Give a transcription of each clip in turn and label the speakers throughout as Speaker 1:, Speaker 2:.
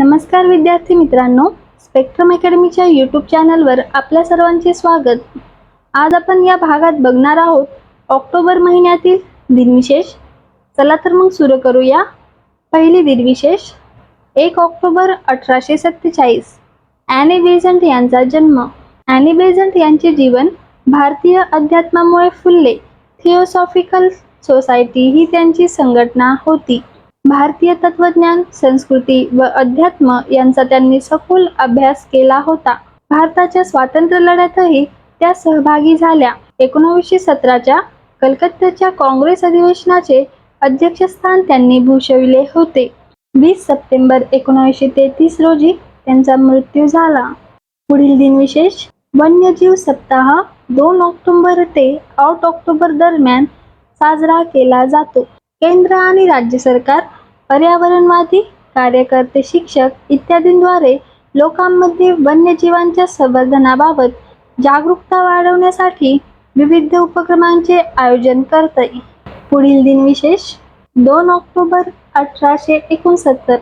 Speaker 1: नमस्कार विद्यार्थी मित्रांनो स्पेक्ट्रम अकॅडमीच्या यूट्यूब चॅनलवर आपल्या सर्वांचे स्वागत. आज आपण या भागात बघणार आहोत ऑक्टोबर महिन्यातील दिनविशेष. चला तर मग सुरू करूया. पहिली दिनविशेष एक ऑक्टोबर अठराशे सत्तेचाळीस. ॲने बेझंट यांचा जन्म. ॲने बेझंट यांचे जीवन भारतीय अध्यात्मामुळे फुलले. थिओसॉफिकल सोसायटी ही त्यांची संघटना होती. भारतीय तत्वज्ञान संस्कृती व अध्यात्म यांचा त्यांनी सखोल अभ्यास केला होता. भारताच्या स्वातंत्र्य लढ्यातही त्या सहभागी झाल्या. एकोणीसशे सतराच्या कलकत्त्याच्या काँग्रेस अधिवेशनाचे अध्यक्षस्थान त्यांनी भूषविले होते. वीस सप्टेंबर एकोणीसशे तेहतीस रोजी त्यांचा मृत्यू झाला. पुढील दिनविशेष वन्यजीव सप्ताह दोन ऑक्टोबर ते आठ ऑक्टोबर दरम्यान साजरा केला जातो. केंद्र आणि राज्य सरकार पर्यावरणवादी कार्यकर्ते शिक्षक इत्यादींद्वारे लोकांमध्ये वन्यजीवांच्या संवर्धनाबाबत जागरूकता वाढवण्यासाठी विविध उपक्रमांचे आयोजन करते पुढील दिनविशेष दोन ऑक्टोबर अठराशे एकोणसत्तर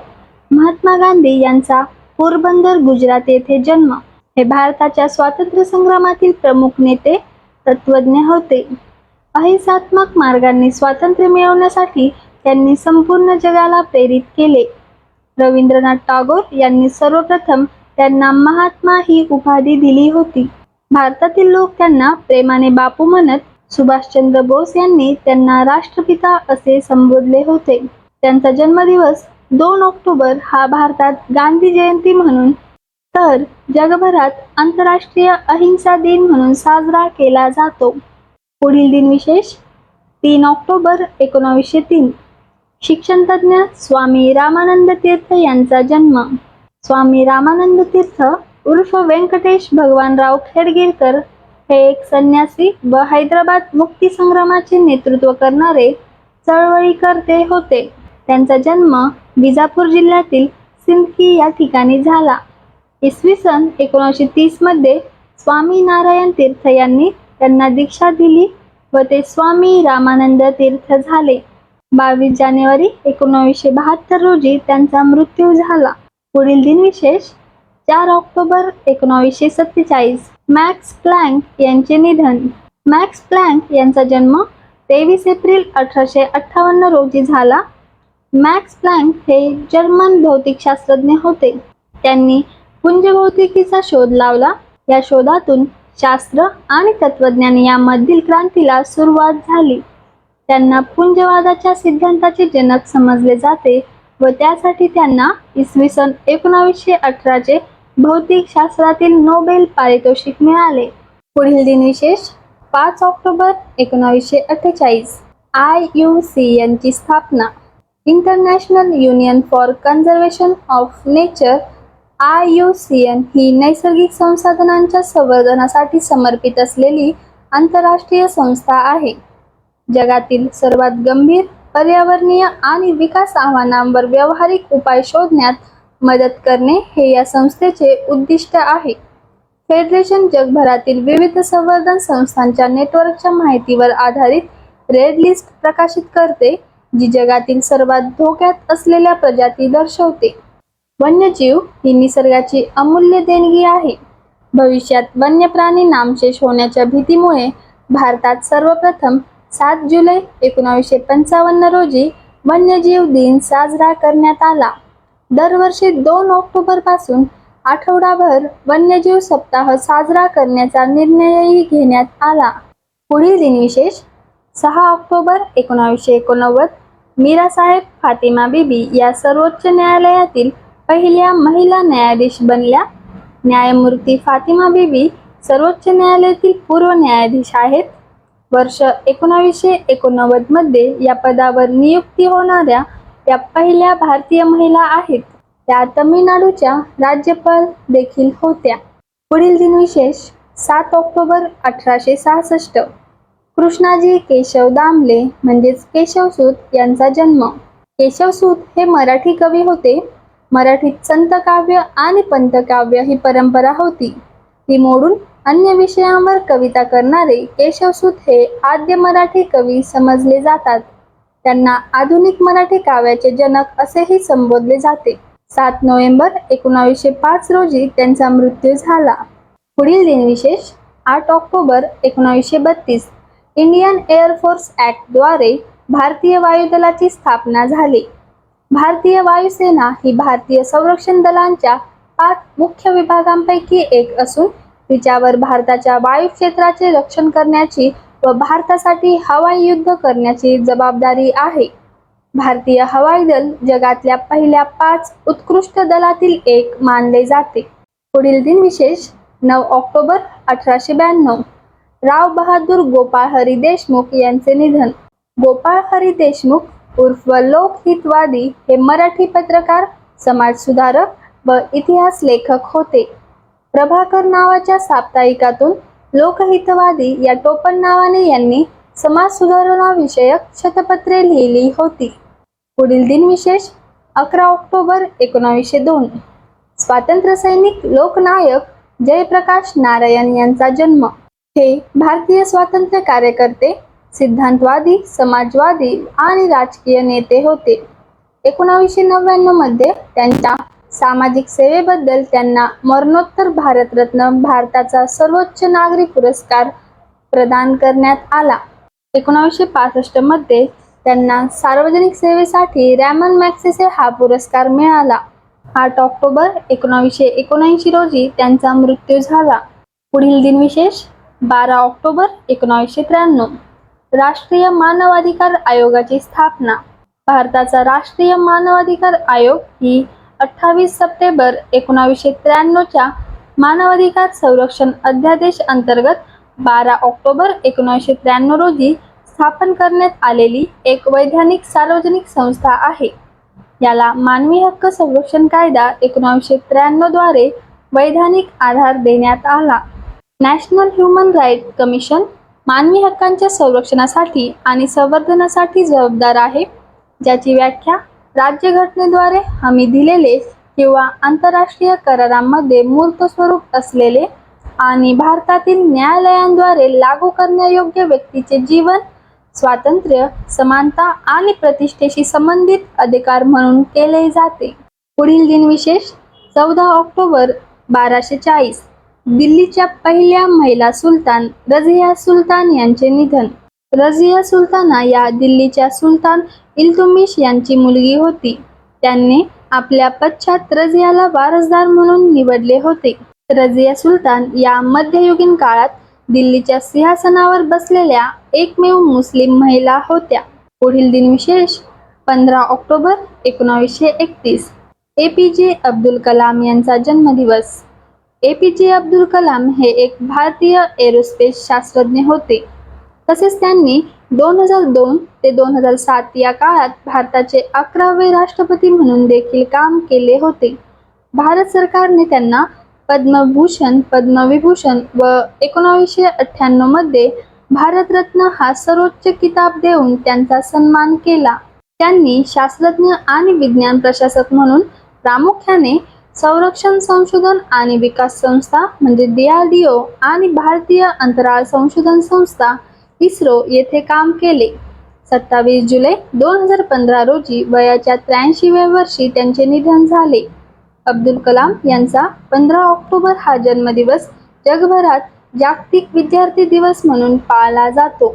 Speaker 1: महात्मा गांधी यांचा पोरबंदर गुजरात येथे जन्म. हे भारताच्या स्वातंत्र्य संग्रामातील प्रमुख नेते तत्वज्ञ होते. अहिंसात्मक मार्गाने स्वातंत्र्य मिळवण्यासाठी त्यांनी संपूर्ण जगाला प्रेरित केले. रवींद्रनाथ टागोर यांनी सर्वप्रथम त्यांना महात्मा ही उपाधी दिली होती. भारतातील लोक त्यांना प्रेमाने बापू म्हणत सुभाषचंद्र बोस यांनी त्यांना राष्ट्रपिता असे संबोधले होते. त्यांचा जन्मदिवस दोन ऑक्टोबर हा भारतात गांधी जयंती म्हणून तर जगभरात आंतरराष्ट्रीय अहिंसा दिन म्हणून साजरा केला जातो. पुढील दिनविशेष तीन ऑक्टोबर एकोणावीसशे तीन. शिक्षणतज्ञ स्वामी रामानंद तीर्थ यांचा जन्म. स्वामी रामानंद तीर्थ उर्फ व्यंकटेश भगवानराव खेडगेकर हे एक संन्यासी व हैदराबाद मुक्तीसंग्रामाचे नेतृत्व करणारे चळवळीकर्ते होते. त्यांचा जन्म विजापूर जिल्ह्यातील सिंदकी या ठिकाणी झाला. इसवी सन एकोणीसशे तीसमध्ये स्वामी नारायण तीर्थ यांनी त्यांना दीक्षा दिली व ते स्वामी रामानंद तीर्थ झाले. बावीस जानेवारी एकोणीसशे बहात्तर रोजी त्यांचा मृत्यू झाला. पुढील दिनविशेष चार ऑक्टोबर एकोणीसशे सत्तेचाळीस. मॅक्स प्लँक यांचे निधन. मॅक्स प्लँक यांचा जन्म तेवीस एप्रिल अठराशे अठ्ठावन्न रोजी झाला. मॅक्स प्लँक हे जर्मन भौतिकशास्त्रज्ञ होते. त्यांनी पुंजभौतिकीचा शोध लावला. या शोधातून शास्त्र आणि तत्वज्ञान यामधील क्रांतीला सुरुवात झाली. त्यांना पुंजवादाच्या सिद्धांताचे जनक समजले जाते व त्यासाठी त्यांना इसवी सन एकोणावीसशे अठराचे भौतिक शास्त्रातील नोबेल पारितोषिक मिळाले. पुढील दिनविशेष पाच ऑक्टोबर एकोणावीसशे अठ्ठेचाळीस. आय यू सी यांची स्थापना. International union for conservation of nature I U C N ही नैसर्गिक संसाधनांच्या संवर्धनासाठी समर्पित असलेली आंतरराष्ट्रीय संस्था आहे. जगातील सर्वात गंभीर पर्यावरणीय आणि विकास आव्हानांवर व्यावहारिक उपाय शोधण्यात मदत करणे हे या संस्थेचे उद्दिष्ट आहे. फेडरेशन जगभरातील विविध संवर्धन संस्थांच्या नेटवर्कच्या माहितीवर आधारित रेड लिस्ट प्रकाशित करते जी जगातील सर्वात धोक्यात असलेल्या प्रजाती दर्शवते. वन्यजीव ही निसर्गाची अमूल्य देणगी आहे. भविष्यात वन्य प्राणी नामशेष होण्याच्या भीतीमुळे भारतात सर्वप्रथम सात जुलै एकोणावीसशे पंचावन्न रोजी वन्यजीव दिन साजरा करण्यात आला. दरवर्षी दोन ऑक्टोबरपासून आठवडाभर वन्यजीव सप्ताह साजरा करण्याचा निर्णयही घेण्यात आला. पुढील दिनविशेष सहा ऑक्टोबर एकोणावीसशे एकोणनव्वद मीरासाहेब फातिमा बीबी या सर्वोच्च न्यायालयातील पहिल्या महिला न्यायाधीश बनल्या. न्यायमूर्ती फातिमा बीबी सर्वोच्च न्यायालयातील पूर्व न्यायाधीश आहेत. वर्ष एकोणावीसशे एकोणनव्वदमध्ये या पदावर नियुक्ती होणाऱ्या त्या पहिल्या भारतीय महिला आहेत. त्या तमिळनाडूच्या राज्यपाल देखील होत्या. पुढील दिनविशेष सात ऑक्टोबर अठराशे सहासष्ट. कृष्णाजी केशव दामले म्हणजेच केशवसूत यांचा जन्म. केशवसूत हे मराठी कवी होते. मराठीत संतकाव्य आणि पंतकाव्य ही परंपरा होती. ती मोडून अन्य विषयांवर कविता करणारे केशवसूत हे आद्य मराठी कवी समजले जातात. त्यांना आधुनिक मराठी काव्याचे जनक असेही संबोधले जाते. सात नोव्हेंबर एकोणावीसशे पाच रोजी त्यांचा मृत्यू झाला. पुढील दिनविशेष आठ ऑक्टोबर एकोणावीसशे बत्तीस इंडियन एअरफोर्स ॲक्टद्वारे भारतीय वायुदलाची स्थापना झाली. भारतीय वायुसेना ही भारतीय संरक्षण दलांच्या पाच मुख्य विभागांपैकी एक असून तिच्यावर भारताच्या वायू क्षेत्राचे रक्षण करण्याची व भारतासाठी हवाई युद्ध करण्याची जबाबदारी आहे. भारतीय हवाई दल जगातल्या पहिल्या पाच उत्कृष्ट दलातील एक मानले जाते. पुढील दिन विशेष नऊ ऑक्टोबर अठराशे ब्याण्णव. राव बहादूर गोपाळ हरी देशमुख यांचे निधन. गोपाळ हरी देशमुख उर्फ लोकहितवादी हे मराठी पत्रकार समाजसुधारक व इतिहास लेखक होते. प्रभाकर नावाच्या साप्ताहिकातून लोकहितवादी या टोपण नावाने यांनी समाज सुधारणाविषयक शतपत्रे लिहिली होती. पुढील दिन विशेष अकरा ऑक्टोबर एकोणावीसशे दोन. स्वातंत्र्य सैनिक लोकनायक जयप्रकाश नारायण यांचा जन्म. हे भारतीय स्वातंत्र्य कार्यकर्ते सिद्धांतवादी समाजवादी आणि राजकीय नेते होते. एकोणावीसशे नव्याण्णवमध्ये त्यांच्या सामाजिक सेवेबद्दल त्यांना मरणोत्तर भारतरत्न भारताचा सर्वोच्च नागरी पुरस्कार प्रदान करण्यात आला. एकोणावीसशे पासष्टमध्ये त्यांना सार्वजनिक सेवेसाठी रॅमन मॅक्सेसे हा पुरस्कार मिळाला. आठ ऑक्टोबर एकोणावीसशे एकोणऐंशी रोजी त्यांचा मृत्यू झाला. पुढील दिनविशेष बारा ऑक्टोबर एकोणावीसशे त्र्याण्णव. राष्ट्रीय मानवाधिकार आयोगाची स्थापना. भारताचा राष्ट्रीय मानवाधिकार आयोग ही अठ्ठावीस सप्टेंबर एकोणावीसशे त्र्याण्णवच्या मानवाधिकार संरक्षण अध्यादेश अंतर्गत बारा ऑक्टोबर एकोणीसशे त्र्याण्णव रोजी स्थापन करण्यात आलेली एक वैधानिक सार्वजनिक संस्था आहे. याला मानवी हक्क संरक्षण कायदा एकोणीसशे त्र्याण्णवद्वारे वैधानिक आधार देण्यात आला. नॅशनल ह्युमन राईट कमिशन मानवी हक्कांच्या संरक्षणासाठी आणि संवर्धनासाठी जबाबदार आहे. ज्याची व्याख्या राज्यघटनेद्वारे हमी दिलेले किंवा आंतरराष्ट्रीय करारांमध्ये मूर्त स्वरूप असलेले आणि भारतातील न्यायालयांद्वारे लागू करण्यायोग्य व्यक्तीचे जीवन स्वातंत्र्य समानता आणि प्रतिष्ठेशी संबंधित अधिकार म्हणून केले जाते. पुढील दिनविशेष चौदा ऑक्टोबर बाराशे चाळीस. दिल्लीच्या पहिल्या महिला सुलतान रझिया सुलतान यांचे निधन. रझिया सुलताना या दिल्लीच्या सुलतान इल्तुमिश यांची मुलगी होती. त्यांनी आपल्या पश्चात रझियाला वारसदार म्हणून निवडले होते. रझिया सुलतान या मध्ययुगीन काळात दिल्लीच्या सिंहासनावर बसलेल्या एकमेव मुस्लिम महिला होत्या. पुढील दिनविशेष पंधरा ऑक्टोबर एकोणावीसशे एकतीस. ए पी जे अब्दुल कलाम यांचा जन्मदिवस. ए पी जे अब्दुल कलाम हे एक भारतीय एरोस्पेस शास्त्रज्ञ होते. तसेच त्यांनी दोन हजार दोन ते दोन हजार सात या काळात भारताचे अकरावे राष्ट्रपती म्हणून देखील काम केले होते. भारत सरकारने त्यांना पद्मभूषण पद्मविभूषण व एकोणावीसशे अठ्ठ्याण्णवमध्ये भारतरत्न हा सर्वोच्च किताब देऊन त्यांचा सन्मान केला. त्यांनी शास्त्रज्ञ आणि विज्ञान प्रशासक म्हणून प्रामुख्याने संरक्षण संशोधन आणि विकास संस्था म्हणजे डीआरडीओ आणि भारतीय अंतराळ संशोधन संस्था इस्रो येथे काम केले. सत्तावीस जुलै दोन हजार पंधरा रोजी वयाच्या त्र्याऐंशीव्या वर्षी त्यांचे निधन झाले. अब्दुल कलाम यांचा पंधरा ऑक्टोबर हा जन्मदिवस जगभरात जागतिक विद्यार्थी दिवस म्हणून पाळला जातो.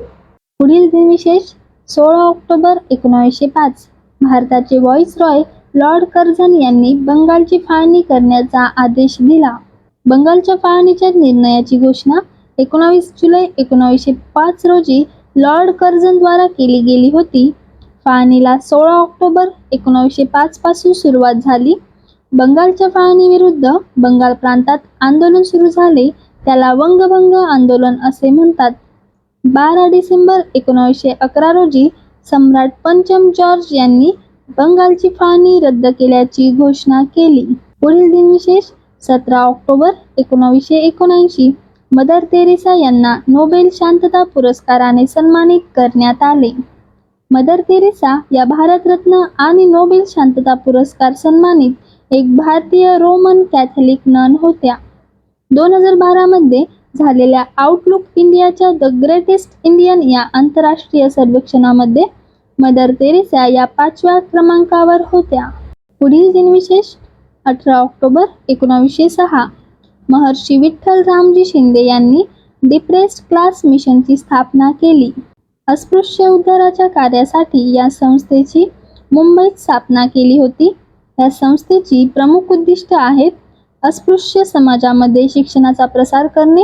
Speaker 1: पुढील दिनविशेष सोळा ऑक्टोबर एकोणावीसशे पाच भारताचे व्हॉइस रॉय लॉर्ड कर्झन यांनी बंगालची फाळणी करण्याचा आदेश दिला. बंगालच्या फाळणीच्या निर्णयाची घोषणा एकोणावीस जुलै एकोणावीसशे पाच रोजी लॉर्ड कर्झनद्वारा केली गेली होती. फाळणीला सोळा ऑक्टोबर एकोणावीसशे पाच पासून सुरुवात झाली. बंगालच्या फाळणीविरुद्ध बंगाल प्रांतात आंदोलन सुरू झाले. त्याला वंगभंग आंदोलन असे म्हणतात. बारा डिसेंबर एकोणावीसशे अकरा रोजी सम्राट पंचम जॉर्ज यांनी बंगालची फाळणी रद्द केल्याची घोषणा केली. पुढील दिनविशेष सतरा ऑक्टोबर एकोणावीसशे एकोणऐंशी. मदर तेरेसा यांना नोबेल शांतता पुरस्काराने सन्मानित करण्यात आले. मदर तेरेसा या भारतरत्न आणि नोबेल शांतता पुरस्कार सन्मानित एक भारतीय रोमन कॅथलिक नन होत्या. दोन हजार बारामध्ये झालेल्या आउटलुक इंडियाच्या द ग्रेटेस्ट इंडियन या आंतरराष्ट्रीय सर्वेक्षणामध्ये मदर तेरेसा या पाचव्या क्रमांकावर होत्या. पुढील दिनविशेष अठरा ऑक्टोबर एकोणावीसशे सहा. महर्षी विठ्ठल रामजी शिंदे यांनी डिप्रेस्ड क्लास मिशनची स्थापना केली. अस्पृश्य उद्धाराच्या कार्यासाठी या संस्थेची मुंबईत स्थापना केली होती. या संस्थेची प्रमुख उद्दिष्ट आहेत अस्पृश्य समाजामध्ये शिक्षणाचा प्रसार करणे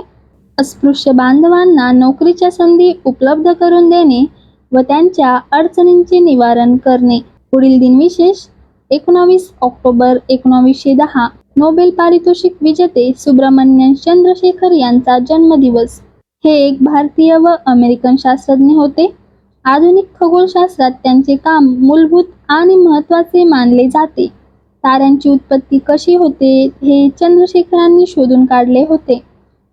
Speaker 1: अस्पृश्य बांधवांना नोकरीच्या संधी उपलब्ध करून देणे व त्यांच्या अडचणींचे निवारण करणे. पुढील दिनविशेष एकोणावीस ऑक्टोबर एकोणावीसशे दहा नोबेल पारितोषिक विजेते सुब्रमण्यन चंद्रशेखर यांचा जन्मदिवस. हे एक भारतीय व अमेरिकन शास्त्रज्ञ होते. आधुनिक खगोलशास्त्रात त्यांचे काम मूलभूत आणि महत्त्वाचे मानले जाते. ताऱ्यांची उत्पत्ती कशी होते हे चंद्रशेखरांनी शोधून काढले होते.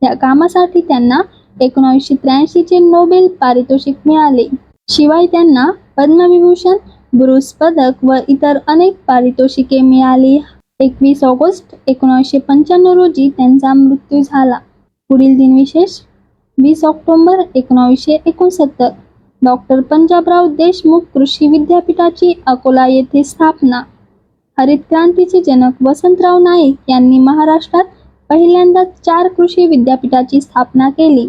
Speaker 1: या कामासाठी त्यांना एकोणावीसशे त्र्याऐंशीचे नोबेल पारितोषिक मिळाले. शिवाय त्यांना पद्मविभूषण ब्रूस पदक व इतर अनेक पारितोषिके मिळाली. एकवीस ऑगस्ट एकोणीसशे पंच्याण्णव रोजी त्यांचा मृत्यू झाला. पुढील दिनविशेष वीस ऑक्टोबर एकोणावीसशे एकोणसत्तर. डॉक्टर पंजाबराव देशमुख कृषी विद्यापीठाची अकोला येथे स्थापना. हरित क्रांतीचे जनक वसंतराव नाईक यांनी महाराष्ट्रात पहिल्यांदा चार कृषी विद्यापीठाची स्थापना केली.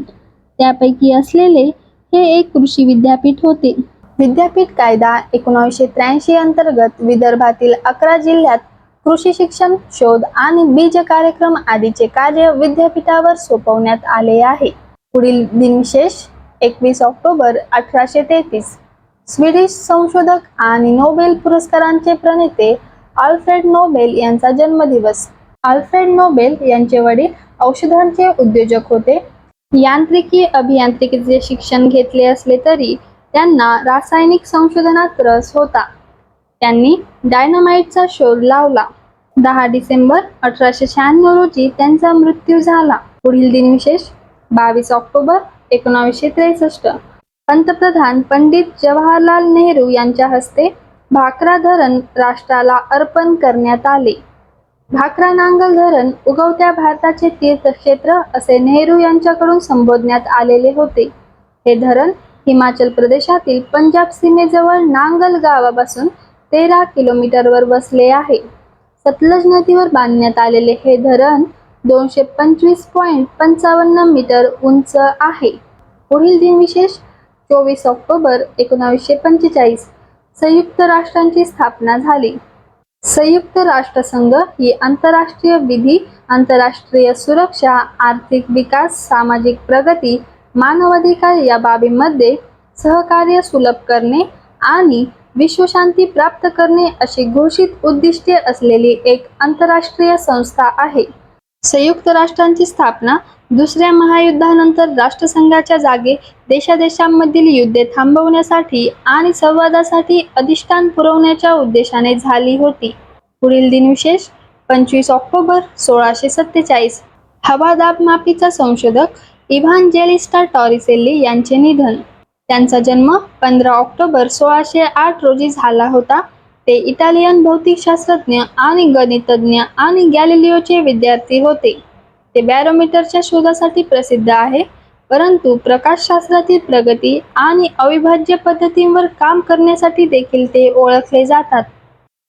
Speaker 1: त्यापैकी असलेले हे एक कृषी विद्यापीठ होते. विद्यापीठ कायदा एकोणीसशे त्र्याऐंशी अंतर्गत विदर्भातील अकरा जिल्ह्यात कृषी शिक्षण शोध आणि बीज कार्यक्रम आदीचे कार्य विद्यापीठावर सोपवण्यात आले आहे. पुढील दिनविशेष एकवीस ऑक्टोबर अठराशे तेहतीस स्वीडिश संशोधक आणि नोबेल पुरस्कारांचे प्रणेते आल्फ्रेड नोबेल यांचा जन्मदिवस. आल्फ्रेड नोबेल यांचे वडील औषधांचे उद्योजक होते. यांत्रिकी अभियांत्रिकीचे शिक्षण घेतले असले तरी त्यांना रासायनिक संशोधनात रस होता. त्यांनी डायनामाइटचा शोध लावला. दहा डिसेंबर अठराशे शहाण्णव रोजी त्यांचा मृत्यू झाला. पुढील दिनविशेष बावीस ऑक्टोबर एकोणावीसशे त्रेसष्ट. पंतप्रधान पंडित जवाहरलाल नेहरू यांच्या हस्ते भाकरा धरण राष्ट्राला अर्पण करण्यात आले. भाकरा नांगल धरण उगवत्या भारताचे तीर्थक्षेत्र असे नेहरू यांच्याकडून संबोधण्यात आलेले होते. हे धरण हिमाचल प्रदेशातील पंजाब सीमेजवळ नांगल गावापासून तेरा किलोमीटरवर वसले आहे. सतलज नदीवर बांधण्यात आलेले हे धरण दोनशे पंचवीस पॉईंट पंचावन्न मीटर उंच आहे. पुढील दिनविशेष चोवीस ऑक्टोबर एकोणावीसशे पंचेचाळीस संयुक्त राष्ट्रांची स्थापना झाली. संयुक्त राष्ट्रसंघ ही आंतरराष्ट्रीय विधी आंतरराष्ट्रीय सुरक्षा आर्थिक विकास सामाजिक प्रगती मानवाधिकार या बाबींमध्ये सहकार्य सुलभ करणे आणि विश्वशांती प्राप्त करणे अशी घोषित उद्दिष्टे असलेली एक आंतरराष्ट्रीय संस्था आहे. संयुक्त राष्ट्रांची स्थापना दुसऱ्या महायुद्धानंतर राष्ट्रसंघाच्या जागे देशादेशांमधील युद्धे थांबवण्यासाठी आणि संवादासाठी अधिष्ठान पुरवण्याच्या उद्देशाने झाली होती. पुढील दिनविशेष पंचवीस ऑक्टोबर सोळाशे सत्तेचाळीस. हवादाब मापीचा संशोधक इव्हान जेलिस्टा टॉरिसेल्ली यांचे निधन. त्यांचा जन्म पंधरा ऑक्टोबर सोळाशे आठ रोजी झाला होता. ते इटालियन भौतिकशास्त्रज्ञ आणि गणितज्ञ आणि गॅलिलिओचे विद्यार्थी होते. ते बॅरोमीटरच्या शोधासाठी प्रसिद्ध आहे. परंतु प्रकाशशास्त्रातील प्रगती आणि अविभाज्य पद्धतींवर काम करण्यासाठी देखील ते ओळखले जातात.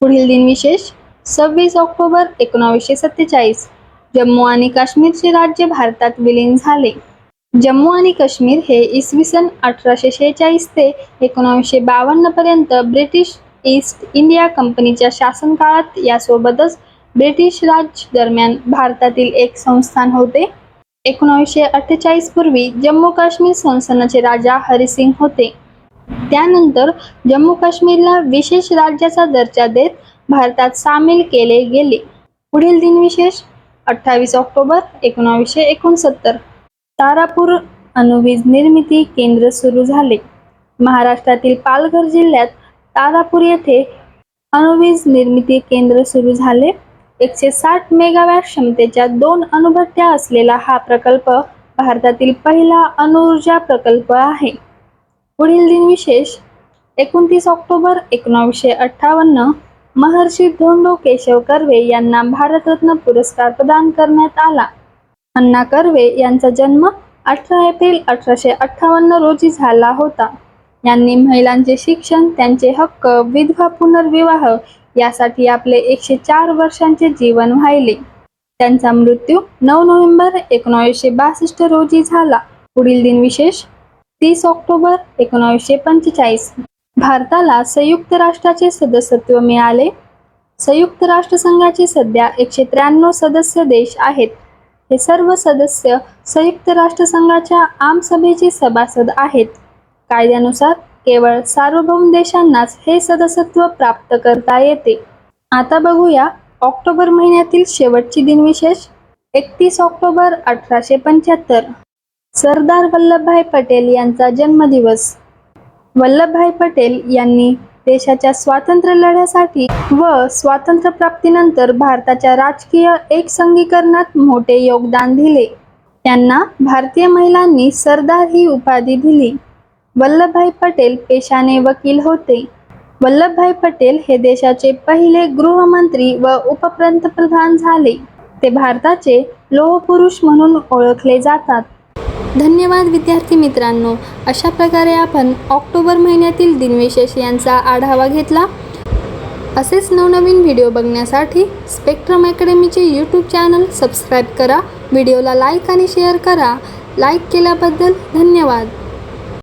Speaker 1: पुढील दिनविशेष सव्वीस ऑक्टोबर एकोणावीसशे सत्तेचाळीस. जम्मू आणि काश्मीरचे राज्य भारतात विलीन झाले. जम्मू आणि काश्मीर हे इसवी सन अठराशे शेहेचाळीस ते एकोणावीसशे बावन्न पर्यंत ब्रिटिश ईस्ट इंडिया कंपनीच्या शासनकाळात यासोबतच ब्रिटिश राज दरम्यान भारतातील एक संस्थान होते. एकोणावीसशे अठ्ठेचाळीस पूर्वी जम्मू काश्मीर संस्थानाचे राजा हरिसिंग होते. त्यानंतर जम्मू काश्मीरला विशेष राज्याचा दर्जा देत भारतात सामील केले गेले. पुढील दिनविशेष अठ्ठावीस ऑक्टोबर एकोणावीसशे एकोणसत्तर. तारापूर अणुवीज निर्मिती केंद्र सुरू झाले. महाराष्ट्रातील पालघर जिल्ह्यात तारापूर येथे अणुवीज निर्मिती केंद्र सुरू झाले. एकशे साठ मेगावॅट क्षमतेच्या दोन अणुभट्ट्या असलेला हा प्रकल्प भारतातील पहिला अणुऊर्जा प्रकल्प आहे. पुढील दिनविशेष एकोणतीस ऑक्टोबर एकोणावीसशे अठ्ठावन्न महर्षी धोंडो केशव कर्वे यांना भारतरत्न पुरस्कार प्रदान करण्यात आला. अण्णा कर्वे यांचा जन्म अठरा एप्रिल अठराशे अठ्ठावन्न रोजी झाला होता. यांनी महिलांचे शिक्षण त्यांचे हक्क विधवा पुनर्विवाह यासाठी आपले एकशे चार वर्षांचे जीवन वाहिले. त्यांचा मृत्यू नऊ नोव्हेंबर एकोणावीसशे बासष्ट रोजी झाला. पुढील दिनविशेष तीस ऑक्टोबर एकोणावीसशे पंचेचाळीस. भारताला संयुक्त राष्ट्राचे सदस्यत्व मिळाले. संयुक्त राष्ट्रसंघाचे सध्या एकशे त्र्याण्णव सदस्य देश आहेत. हे सर्व सदस्य संयुक्त राष्ट्रसंघाच्या आमसभेचे सभासद आहेत. कायद्यानुसार केवळ सार्वभौम देशांनाच हे सदस्यत्व प्राप्त करता येते. आता बघूया ऑक्टोबर महिन्यातील शेवटची दिनविशेष एकतीस ऑक्टोबर अठराशे पंच्याहत्तर. सरदार वल्लभभाई पटेल यांचा जन्मदिवस. वल्लभभाई पटेल यांनी देशाच्या स्वातंत्र्य लढ्यासाठी व स्वातंत्र्य प्राप्तीनंतर भारताच्या राजकीय एकसंगीकरणात मोठे योगदान दिले. त्यांना भारतीय महिलांनी सरदार ही उपाधी दिली. वल्लभभाई पटेल पेशाने वकील होते. वल्लभभाई पटेल हे देशाचे पहिले गृहमंत्री व उपपंतप्रधान झाले. ते भारताचे लोहपुरुष म्हणून ओळखले जातात. धन्यवाद विद्यार्थी मित्रांनो. अशा प्रकारे आपण ऑक्टोबर महिन्यातील दिनविशेष यांचा आढावा घेतला. असेच नवनवीन व्हिडिओ बघण्यासाठी स्पेक्ट्रम अकॅडमीचे यूट्यूब चॅनल सबस्क्राईब करा. व्हिडिओला लाईक आणि शेअर करा. लाईक केल्याबद्दल धन्यवाद.